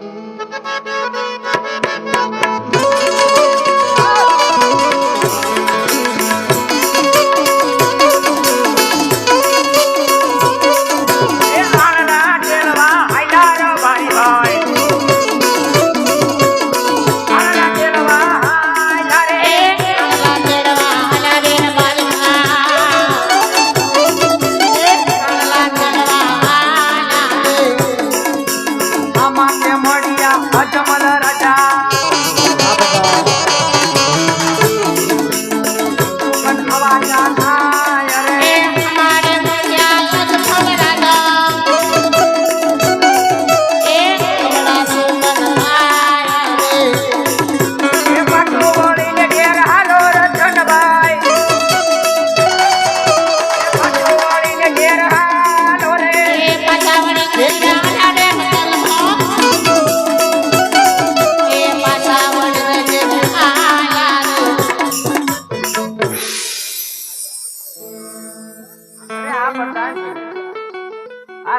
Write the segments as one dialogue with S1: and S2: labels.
S1: Thank you.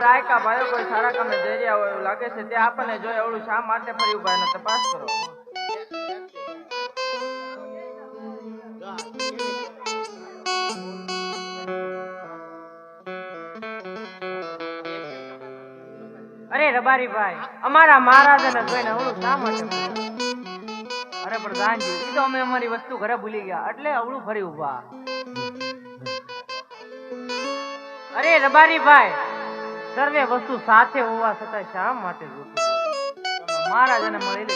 S1: Raika ભાઈઓ કોઈ સારા કામે જઈ રહ્યા હોય એવું લાગે છે, તે આપણને જોઈ એવડું શા માટે ફરી ઊભા એને તપાસ કરો. અરે રબારી ભાઈ અમારા મહારાજાને જોઈને અવળું શા માટે અરે પણ ઈ તો અમે અમારી વસ્તુ ઘરે ભૂલી ગયા, એટલે અવળું ફરી ઊભા અરે રબારી ભાઈ સર્વે વસ્તુ સાથે હોવા છતાં શા માટે જૂઠું મહારાજાને મળી લે.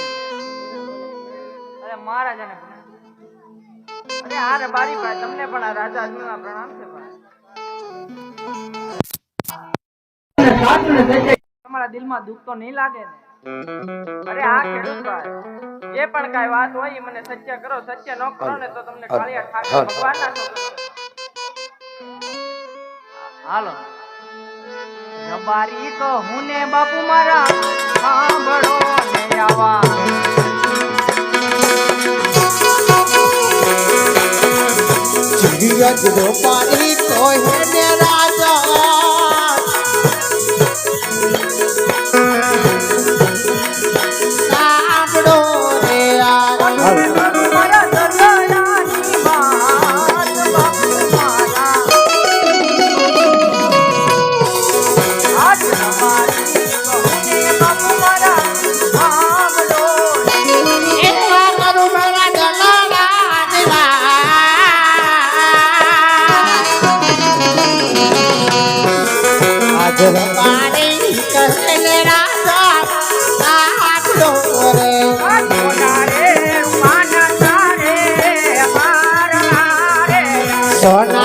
S1: અરે મહારાજાને અરે આ રબારી ભાઈ તમને પણ આ રાજા અજમેરમાં પ્રણામ છે ભાઈ. તમારા દિલમાં દુઃખ તો નહીં લાગે ને? અરે આ ખેડૂત ભાઈ એ પણ કઈ વાત હોય મને સત્ય કરો સત્ય ન કરો ને તો તમને કાળિયા ઠાકર ભગવાન ના હાલો. રબારી તો હું ને બાપુ મારા સાંભળો ને આવા.
S2: પાણી કોઈ ને રાજા
S1: Sawana.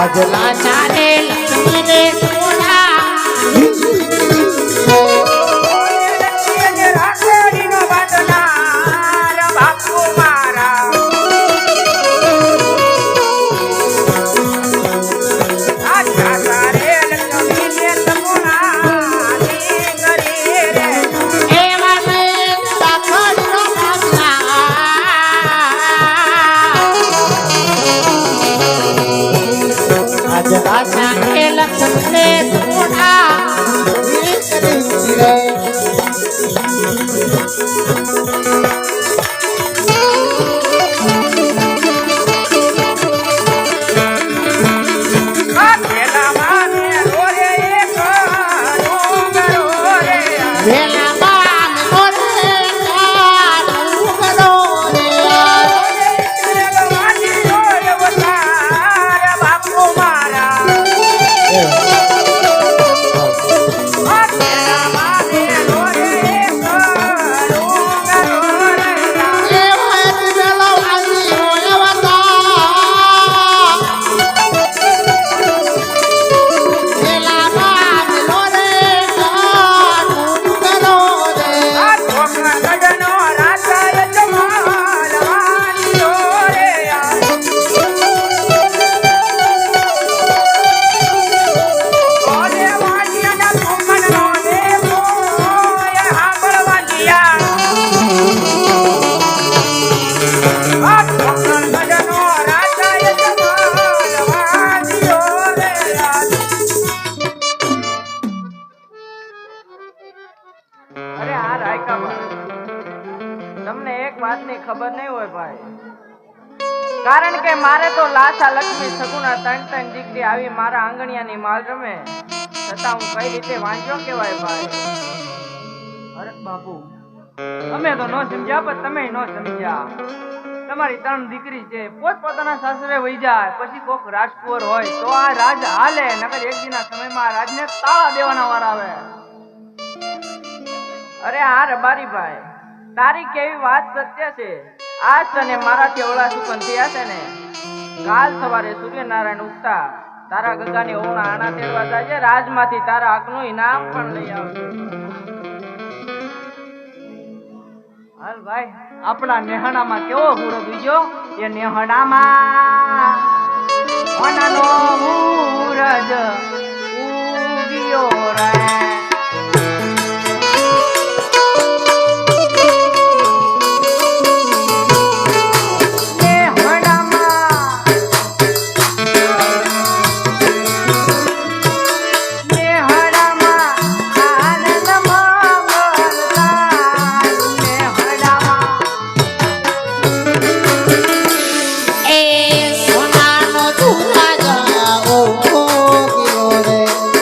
S1: આજ Thank you. કારણ કે મારે તો લાસા લક્ષ્મી સગુના ત્રણ ત્રણ દીકરી આવી મારા આંગણિયાની માલ રમે. છતાં હું કઈ રીતે વાંચ્યો કેવાય ભાઈ? અરે બાપુ, અમે તો ન સમજ્યા, પણ તમે ન સમજ્યા. તમારી ત્રણ દીકરી છે પોત પોતાના સાસરે વહી જાય, પછી કોક રાજકુંવર હોય, તો આ રાજ હાલે, નકર એક દિના સમયમાં આ રાજને તાળા દેવાના વાર આવે. અરે હા, રબારી ભાઈ, તારી કેવી વાત સત્ય છે. આજ તને મારાથી ઓળા પણ થયા છે ને? કાલ સવારે સૂર્યનારાયણ ઉગતા તારા ગગાની ઓણા આણા તેડવા જાય રાજમાંથી તારા હકનું ઇનામ પણ લઈ આવશે હાલ ભાઈ, આપણા નેહાણામાં કેવો ગુણો બીજો? એ નેહાણામાં ઓનાનો મૂરજ ઉગ્યો રે.